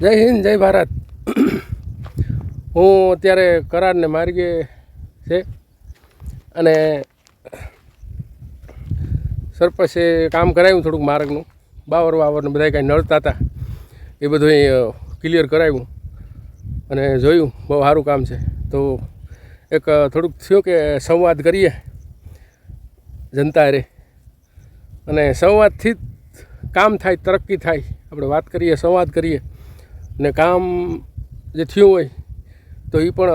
જય હિન્દ, જય ભારત. હું અત્યારે કરારને માર્ગે છે અને સરપંચે કામ કરાવ્યું થોડુંક માર્ગનું. બાવર વાવરને બધા કાંઈ નડતા હતા. એ બધું ક્લિયર કરાવ્યું અને જોયું, બહુ સારું કામ છે. તો એક થોડુંક થયું કે સંવાદ કરીએ જનતા રે. અને સંવાદથી જ કામ થાય, તરક્કી થાય. આપણે વાત કરીએ, સંવાદ કરીએ. ને કામ જે થયું હોય, તો એ પણ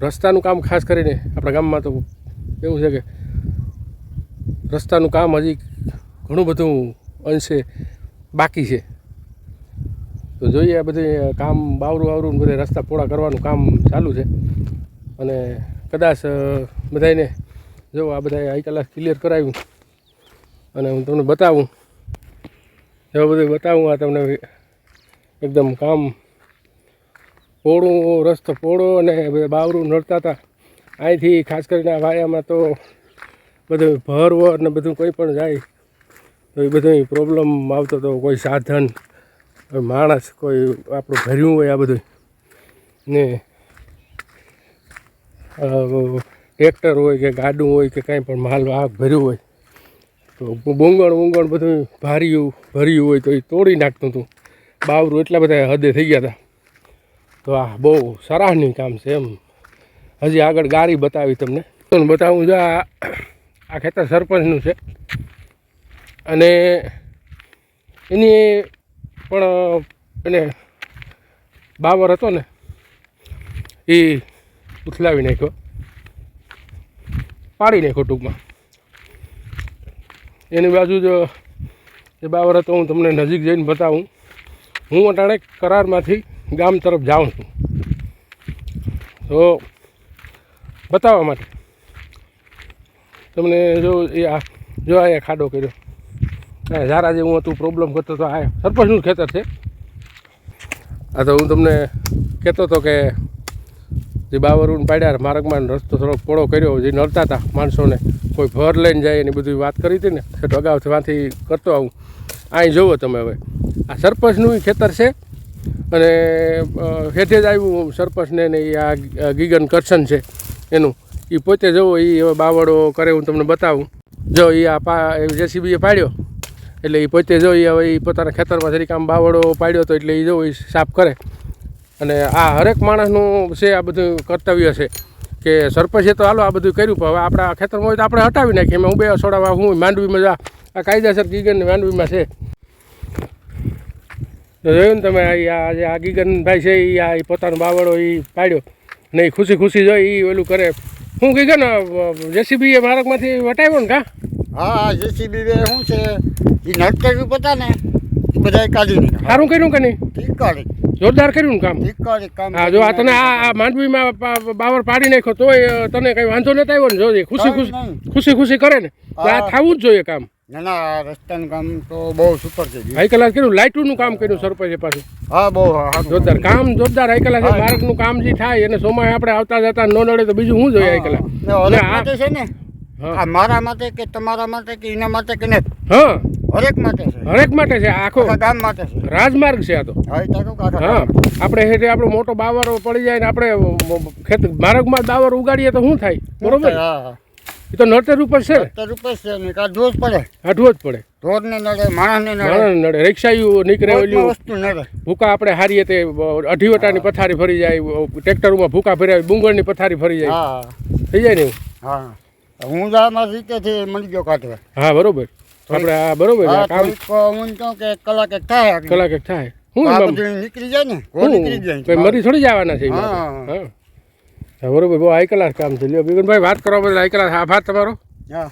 રસ્તાનું કામ ખાસ કરીને આપણા ગામમાં તો એવું છે કે રસ્તાનું કામ હજી ઘણું બધું અંશે બાકી છે. તો જોઈએ આ બધું કામ બાવરું આવરું બધે રસ્તા પોળા કરવાનું કામ ચાલુ છે. અને કદાચ બધાને જો આ બધા આઈ કલાક ક્લિયર કરાવ્યું. અને હું તમને બતાવું. એવા બધું બતાવું, આ તમને એકદમ કામ પોળું, રસ્તો પોળો અને બાવરું નડતા હતા. અહીંથી ખાસ કરીને વાયામાં તો બધું ભરવર ને બધું કોઈ પણ જાય તો એ બધું પ્રોબ્લેમ આવતો હતો. કોઈ સાધન, કોઈ માણસ, કોઈ આપણું ભર્યું હોય આ બધું. ને ટ્રેક્ટર હોય કે ગાડું હોય કે કાંઈ પણ માલ વાહક ભર્યું હોય તો બુંગણ બુંગણ બધું ભાર્યું, ભર્યું હોય તો એ તોડી નાખતું હતું. બાવરું એટલા બધા હદે થઈ ગયા હતા તો આ બહુ સરાહનીય કામ છે એમ. હજી આગળ ગાડી બતાવી તમને. બતાવું જો આ ખેતર સરપંચનું છે. અને એની પણ એને બાવર હતો ને, એ ઉથલાવી નાખ્યો. પાડી નાખ્યો ટૂંકમાં. એની બાજુ જો એ બાવર હતો, હું તમને નજીક જઈને બતાવું. હું અટાણે કરારમાંથી ગામ તરફ જાઉં છું. તો બતાવવા માટે. તમને જો એ આ જો આ ખાડો કર્યો. આ જે હું હતું પ્રોબ્લેમ કરતો હતો આ સરપંચનું ખેતર છે. આ તો હું તમને કહેતો હતો કે જે બાવરૂન પાડ્યા, માર્ગમાં રસ્તો થોડો પોળો કર્યો, જે નડતા હતા માણસોને, કોઈ ભર લઈને જાય એની બધી વાત કરી હતી ને સેટ અગાઉથી વાંથી કરતો આવું. અહીં જુઓ તમે હવે. આ સરપંચનું ખેતર છે. અને હેઠે જ આવ્યું સરપંચને ને એ આ ગીગન કરશન છે એનું. એ પોતે જવો એ બાવળો કરે હું તમને બતાવું. જો એ આ પા જેસીબીએ પાડ્યો. એટલે એ પોતે જો એ હવે એ પોતાના ખેતરમાં જરીક આમ બાવળો પાડ્યો તો એટલે એ જો એ સાફ કરે. અને આ હરેક માણસનું છે આ બધું કર્તવ્ય છે કે સરપંચે તો હાલો આ બધું કર્યું, પણ હવે આપણા ખેતરમાં હોય તો આપણે હટાવી નાખીએ. એમાં હું બે છોડાવા હું માંડવીમાં જા. આ કાયદેસર ગીગન માંડવીમાં છે. તો જોયું ને તમે આ જે આ ગીગનભાઈ છે એ આ પોતાનો બાવળો એ પાડ્યો. ને એ ખુશી ખુશી જોઈ એ ઓલું કરે. હું ગીગન જેસીબી એ માર્ગમાંથી વટાવ્યો ને કા? હા જેસીબી બે શું છે? એ નટકર્યું પતા ને બધા કાઢી સારું કર્યું કે નહીં? ઠીક કાઢી જોરદાર કર્યું ને કામ? હા જો આ તને આ માંડવીમાં બાવર પાડી નાખ્યો તોય તને કઈ વાંધો નથી આવ્યો ને જો ખુશી ખુશી ખુશી ખુશી કરે ને. આ. થવું જ જોઈએ કામ. ના ના રસ્તાનું કામ તો બહુ સુપર છે જી. હાઈ કલાક કર્યું લાઇટનું કામ કર્યું સરપંચે પાછું હા બહુ. જોરદાર કામ જોરદાર હાઈ બાળકનું માર્ગનું કામ જે થાય અને સોમાય આપણે આવતા જતા ન નડે તો બીજું શું જોઈએ હાઈ કલાક અને આ માટે છે ને. આ મારા માટે કે તમારા માટે કે એના માટે કે નહીં? હા. હરેક માટે છે. હરેક માટે છે આખો ગામ માટે છે. રાજમાર્ગ છે આ તો. હા આપણે હેઠે આપણો મોટો બાવર પડી જાય ને આપણે ખેત માર્ગમાં બાવર ઉગાડીએ તો શું થાય? બરોબર? હા. એ તો નડતર ઉપર છે ને? ઉપર છે ને કાં જ પડે. હાટવું જ પડે. ઢોર ને નડે માણસ ને નડે. માણસ નડે. રિક્ષાયું નીકળે ઓલ્યું વસ્તુ નડે. ભૂકા આપણે હારીએ તે અઢીવટાની પથારી ફરી જાય ટ્રેક્ટરમાં ભૂકા ડુંગર બુંગળની પથારી ફરી જાય. હા. થઈ જાય ને હા. હું જામાં રીતેથી મળી ગયો કાઢવા. હા બરોબર. આપણે આ બરોબર કામ હું કહું કે કલાક એક થાય. કલાક એક થાય. હું નીકળી જાય ને? નીકળી જાય. મરી થોડી જવાના છે હા. બરોબર બહુ આઈ કલાક કામ છે. લ્યો બિગનભાઈ વાત કરવા બદલ આઈ કલાક આભાર તમારો. હા.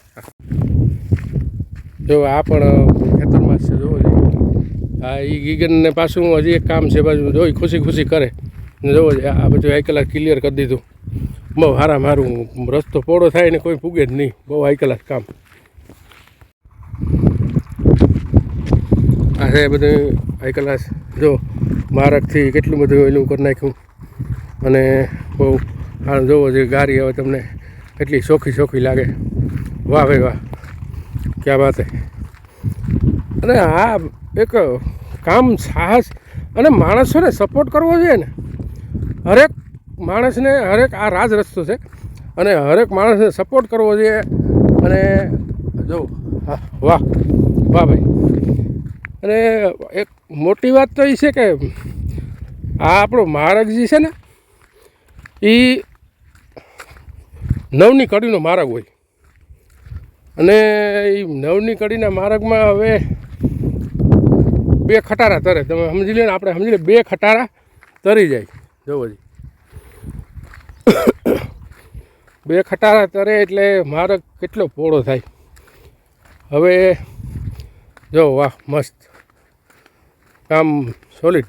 જો આ પણ ખેતરમાં છે જોવો જોઈએ આ એ ગીગનને પાછું હજી એક કામ છે બાજુ જોઈ ખુશી ખુશી કરે. ને જોવો જોઈએ આ બધું આઈ કલાક ક્લિયર કરી દીધું. બહુ હારા મારું રસ્તો પોળો થાય ને કોઈ પૂગે જ નહીં. બહુ આઈ કલાક કામ. આ છે બધું આઈ કલાક જો મારકથી કેટલું બધું એનું કરી નાખ્યું. અને બહુ આ જોવો જે ગાડી હવે તમને, કેટલી ચોખ્ખી ચોખ્ખી લાગે. વાહ ભાઈ વાહ, ક્યાં વાત અને આ એક કામ સાહસ અને માણસોને સપોર્ટ કરવો જોઈએ ને. હરેક માણસને, હરેક આ રાજ રસ્તો છે. અને હરેક માણસને સપોર્ટ કરવો જોઈએ. અને જો હા, વાહ વાહ ભાઈ. અને એક મોટી વાત તો એ છે કે, આ આપણો મહારાજજી છે ને એ નવની કડીનો માર્ગ હોય. અને એ નવની કડીના માર્ગમાં હવે બે ખટારા તરે. તમે સમજી લો ને, આપણે સમજી લે બે ખટારા તરી જાય. જોવોજી બે ખટારા તરે એટલે માર્ગ કેટલો પહોળો થાય. હવે જો વાહ, મસ્ત. કામ સોલિડ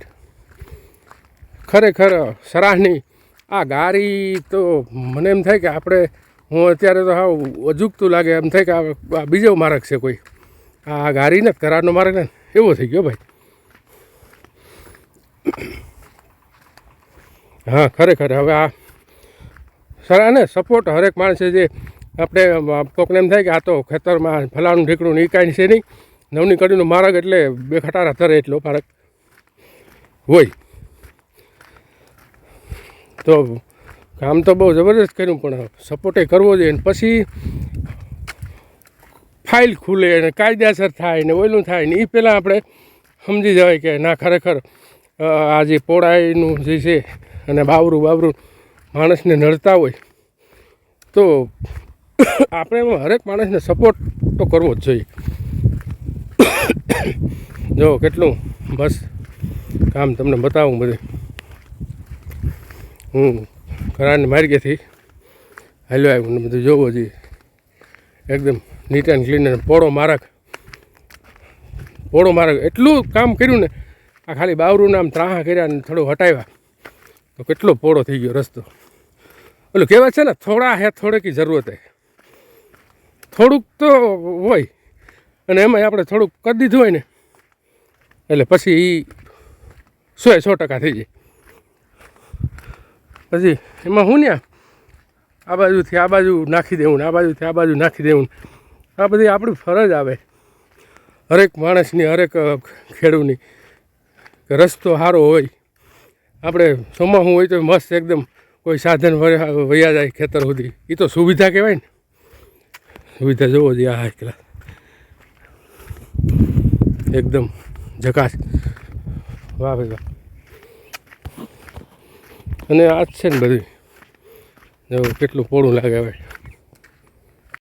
ખરેખર સરાહની આ ગાડી તો મને એમ થાય કે આપણે, હું અત્યારે તો હાવ અજુકતું લાગે, એમ થાય કે આ બીજો માર્ગ છે કોઈ. આ ગાડી ને કરારનો માર્ગ ને એવો થઈ ગયો ભાઈ. હા, ખરેખર હવે આ સરા ને સપોર્ટ હરેક માણસે જે આપણે કોકને એમ થાય કે આ તો ખેતરમાં ફલાણું ઢીકણું એ કાંઈ છે નહીં. નવની કડીનો માર્ગ એટલે બે ખટારા તરે એટલો માર્ગ હોય. તો કામ તો બહુ જબરદસ્ત કર્યું, પણ સપોર્ટે કરવો જોઈએ. ને પછી ફાઇલ ખુલે અને કાયદેસર થાય ને ઓયલું થાય ને એ પહેલાં આપણે સમજી જવાય કે ના, ખરેખર આ જે પોળાઈનું જે છે અને બાવરું બાવરું માણસને નડતા હોય, તો આપણે એમાં હરેક માણસને સપોર્ટ તો કરવો જ જોઈએ. જો કેટલું બસ કામ તમને બતાવું બધે. હું કરાને માર્ગેથી હાલ્યો આવ્યું બધું જોવો જોઈએ. એકદમ નીટ એન્ડ ક્લીન અને પોળો મારક પોળો મારક એટલું કામ કર્યું ને, આ ખાલી બાવરું આમ ત્રાહા કર્યા ને થોડું હટાવ્યા. તો કેટલો પોળો થઈ ગયો રસ્તો. એટલે કહેવાય છે ને, થોડા હે થોડેકી જરૂરત. હે થોડુંક તો હોય, અને એમાં આપણે થોડુંક કરી દીધું હોય ને, એટલે પછી એ સો સો ટકા થઈ જાય. પછી એમાં હું ને આ બાજુથી આ બાજુ નાખી દેવું ને આ બાજુથી આ બાજુ નાખી દેવું આ બધી આપણી ફરજ આવે. હરેક માણસની, હરેક ખેડૂની. રસ્તો સારો હોય. આપણે ચોમાસું હોય તો મસ્ત એકદમ કોઈ સાધન વયા જાય ખેતર સુધી. એ તો સુવિધા કહેવાય ને. સુવિધા જોવો જોઈએ આ એકલા એકદમ ઝકાસ. વાહ ભાઈ વાહ. અને આ જ છે ને બધું. જો કેટલું પોળું લાગે હવે.